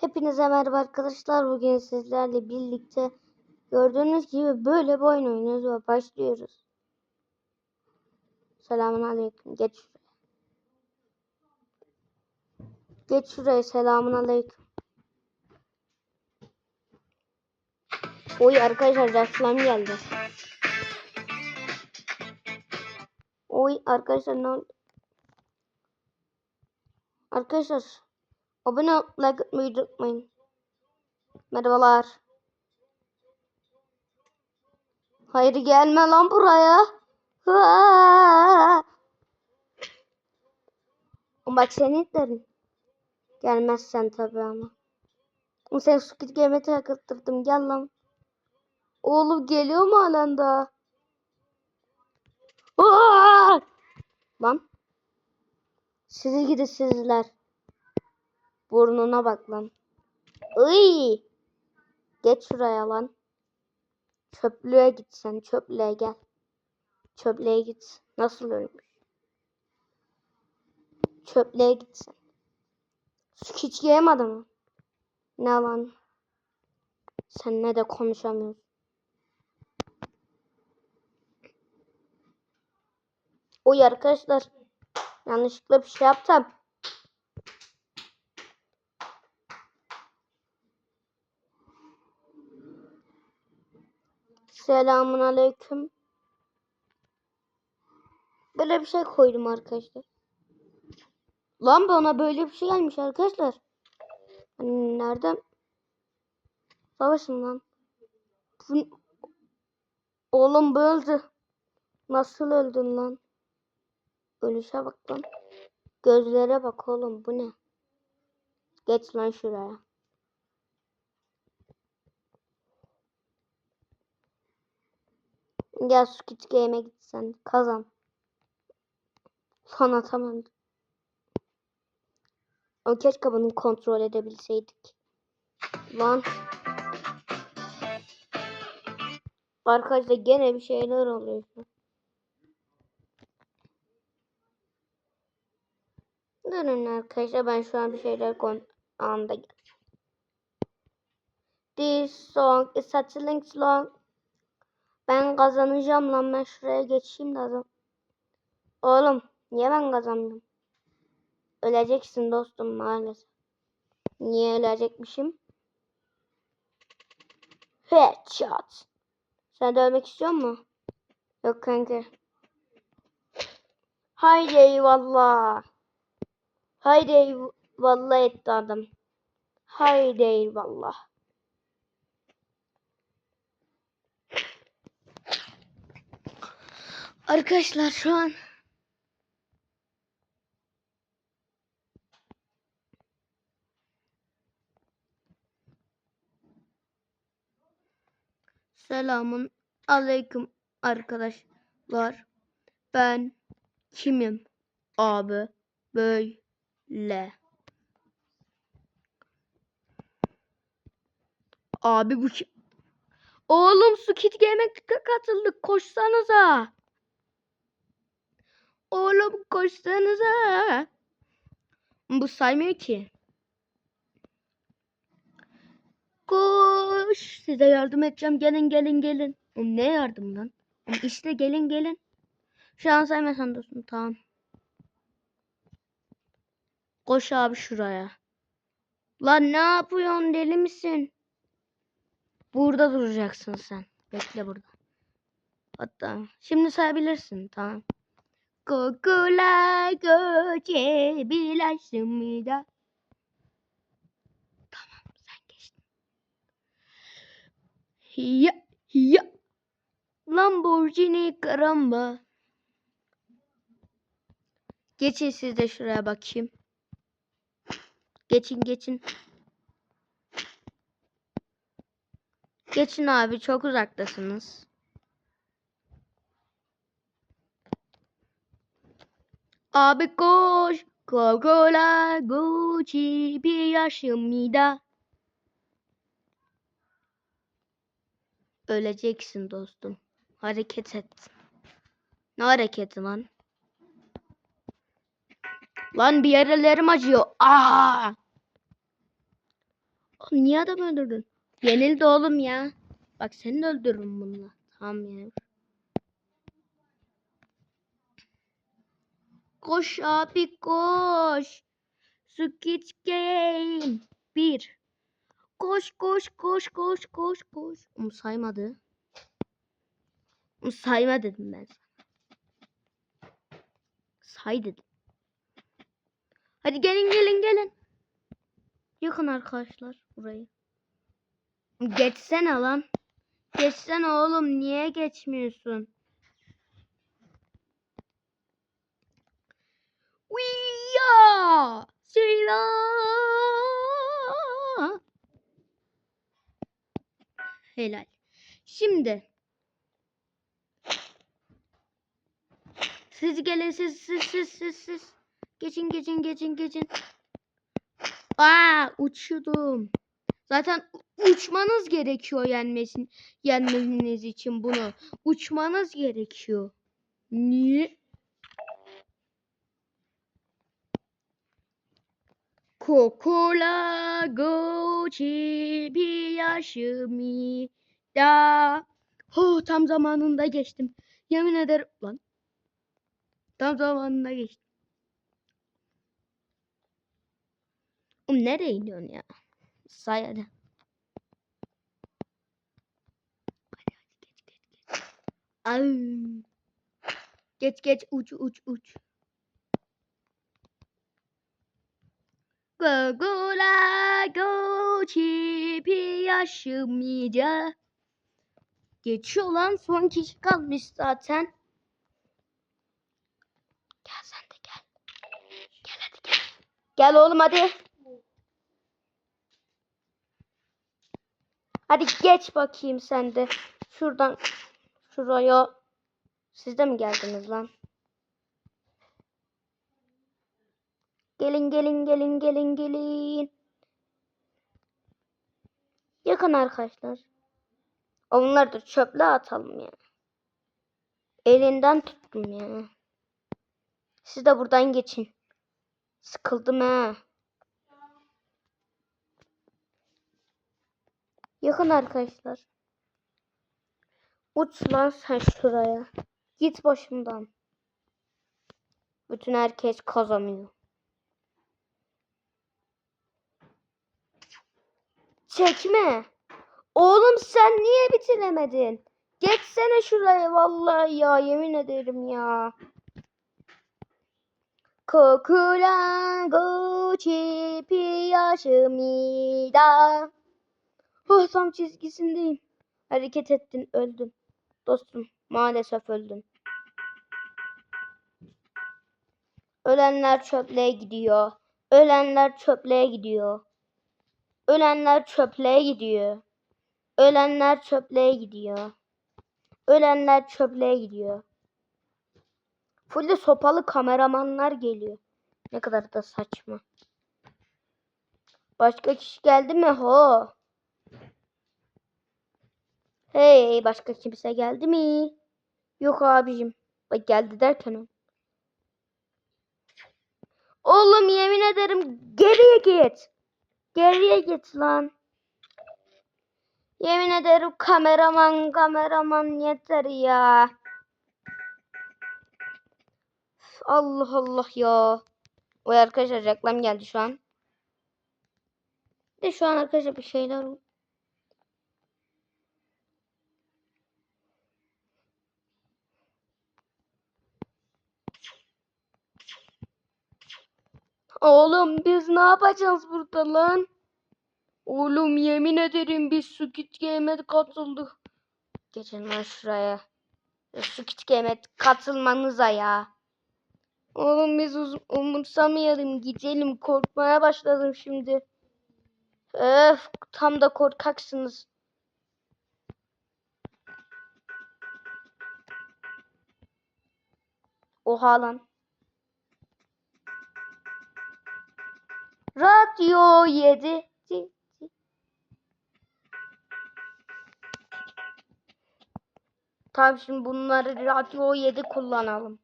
Hepinize merhaba arkadaşlar. Bugün sizlerle birlikte gördüğünüz gibi böyle bir oyun oynuyoruz ve başlıyoruz. Selamun aleyküm. Geç şuraya. Geç şuraya. Selamun aleyküm. Oy arkadaşlar reklam geldi. Oy arkadaşlar ne oldu? Arkadaşlar abone ol, like atmayı unutmayın. Merhabalar. Hayır gelme lan buraya. Bak seni itlerim. Gelmezsen tabii ama. Oğlum Sen Squid Game'e takıttırdım. Gel lan. Oğlum geliyor mu halen daha? Hıa! Lan. Sizi gidi sizler. Burnuna bak lan. Iy! Geç şuraya lan. Çöplüğe git sen. Çöplüğe gel. Çöplüğe git. Nasıl ölmüş? Çöplüğe git sen. Su hiç yiyemedi mi? Ne lan? Sen ne de konuşamıyorsun. Oy arkadaşlar. Yanlışlıkla bir şey yaptım. Selamun aleyküm. Böyle bir şey koydum arkadaşlar. Lan bana böyle bir şey gelmiş arkadaşlar. Hani nereden? Savaşın lan. Oğlum bu öldü. Nasıl öldün lan? Ölüşe bak lan. Gözlere bak oğlum bu ne? Geç lan şuraya. Gel Squid Game'e git sen. Kazan. Son atamadım. Ama keşke bunu kontrol edebilseydik. Lan. Arkadaşlar gene bir şeyler oluyor. Durun arkadaşlar ben şu an bir şeyler kon anda This song is such a long. Ben kazanacağım lan ben şuraya geçeyim de adam. Oğlum niye ben kazandım? Öleceksin dostum maalesef. Niye ölecekmişim? Headshot. Sen de ölmek istiyor musun? Yok kanka. Haydi eyvallah. Haydi eyvallah etti adam. Haydi eyvallah. Arkadaşlar şu an Selamun aleyküm arkadaşlar. Ben kimim? Abi böyle. Abi bu kim? Oğlum Squid Game'e katıldık. Koşsanıza. Oğlum koşsanıza. Bu saymıyor ki. Koş. Size yardım edeceğim. Gelin gelin gelin. Oğlum ne yardım lan? Oğlum gelin gelin. Şu an saymasan dostum tamam. Koş abi şuraya. Lan ne yapıyorsun deli misin? Burada duracaksın sen. Bekle burada. Hatta şimdi sayabilirsin tamam. Kokula göçebilaşımda. Tamam sen geçtin. Ya ya. Lamborghini karamba. Geçin siz de şuraya bakayım. Geçin geçin. Geçin abi çok uzaktasınız. Abi koş. Coca-Cola Gucci bir yaşımda. Öleceksin dostum. Hareket et. Ne hareketi lan? Lan bir yerlerim acıyor. Aa! Niye adam öldürdün? Yenildi oğlum ya. Bak seni de öldürürüm bununla. Tamam ya. Koş abi koş. Squid Game. Bir. Koş koş koş koş koş koş. Ama saymadı. Ama sayma dedim ben sana. Say dedim. Hadi gelin gelin gelin. Yakın arkadaşlar burayı. Geçsene lan. Geçsene oğlum niye geçmiyorsun? Silah! Helal. Şimdi siz gelin siz siz siz siz siz. Geçin geçin geçin geçin. Aa uçuyordum. Zaten uçmanız gerekiyor yenmesin yenmeniz için bunu. Uçmanız gerekiyor. Niye? Coca-Cola Gochi bir yaşımda. Oh, tam zamanında geçtim. Yemin ederim lan. Tam zamanında geçtim. Oğlum nereye iniyorsun ya? Say hadi. Ay. Geç geç uç uç uç. Gogola goçi bir yaşımıca. Geçiyor lan son kişi kalmış zaten. Gel sen de gel. Gel hadi gel. Gel oğlum hadi. Hadi geç bakayım sen de. Şuradan şuraya. Siz de mi geldiniz lan? Gelin gelin gelin gelin gelin. Yakın arkadaşlar. Onları da çöple atalım ya. Elinden tuttum ya. Siz de buradan geçin. Sıkıldım ha. Yakın arkadaşlar. Uç lan sen şuraya. Git başımdan. Bütün herkes kazanıyor. Çekme. Oğlum sen niye bitiremedin? Geçsene şuraya vallahi ya yemin ederim ya. Kokula gochi piyaşımida. Oh tam çizgisindeyim. Hareket ettin öldün. Dostum maalesef öldün. Ölenler çöplüğe gidiyor. Ölenler çöplüğe gidiyor. Ölenler çöplüğe gidiyor. Ölenler çöplüğe gidiyor. Ölenler çöplüğe gidiyor. Full sopalı kameramanlar geliyor. Ne kadar da saçma. Başka kişi geldi mi? Ho. Hey başka kimse geldi mi? Yok abicim. Bak geldi derken o. Oğlum yemin ederim geriye git. Geriye git lan. Yemin ederim kameraman kameraman yeter ya. Allah Allah ya. O arkadaşlar reklam geldi şu an. De şu an arkadaşlar bir şeyler Oğlum biz ne yapacağız burada lan? Oğlum yemin ederim biz Squid Game'e katıldık. Geçin lan şuraya. Squid Game'e katılmanıza ya. Oğlum biz umursamayalım gidelim korkmaya başladım şimdi. Öf tam da korkaksınız. Oha lan. Radyo 7. Tamam şimdi bunları Radyo 7 kullanalım.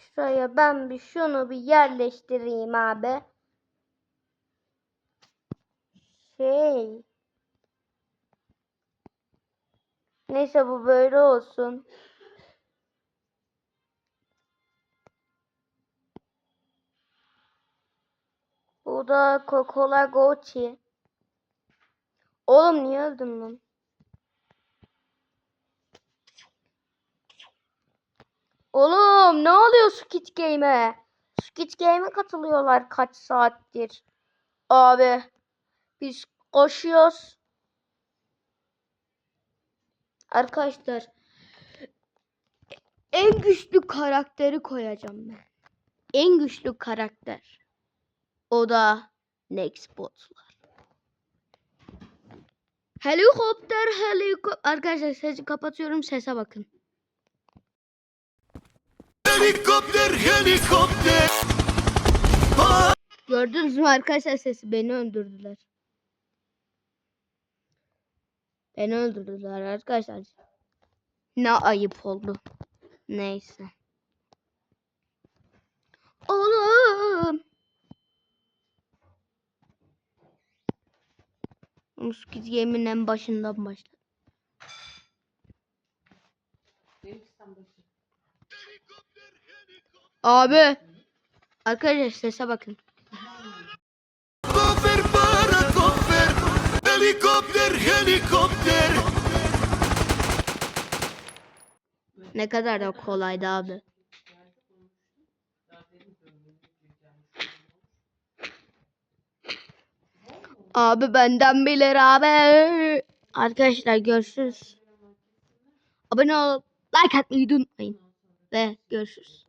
Şuraya ben bir şunu bir yerleştireyim abi. Şey. Neyse bu böyle olsun. Bu da Coca-Cola Gochi. Oğlum niye öldüm lan? Oğlum ne oluyor Squid Game'e? Squid Game'e katılıyorlar kaç saattir. Abi biz koşuyoruz. Arkadaşlar en güçlü karakteri koyacağım ben. En güçlü karakter. O da Nextbot'lar. Helikopter helikopter. Arkadaşlar sesi kapatıyorum sese bakın. Helikopter, helikopter. Gördünüz mü arkadaşlar sesi beni öldürdüler. Beni öldürdüler arkadaşlar. Ne ayıp oldu. Neyse. Oğlum. Squid Game'in en başından başla. Abi. Arkadaşlar sese bakın. Koper para koper. Helikopter, helikopter. Ne kadar da kolaydı abi. Abi benden bilir abi. Arkadaşlar görüşürüz. Abone ol, like atmayı unutmayın. Ve görüşürüz.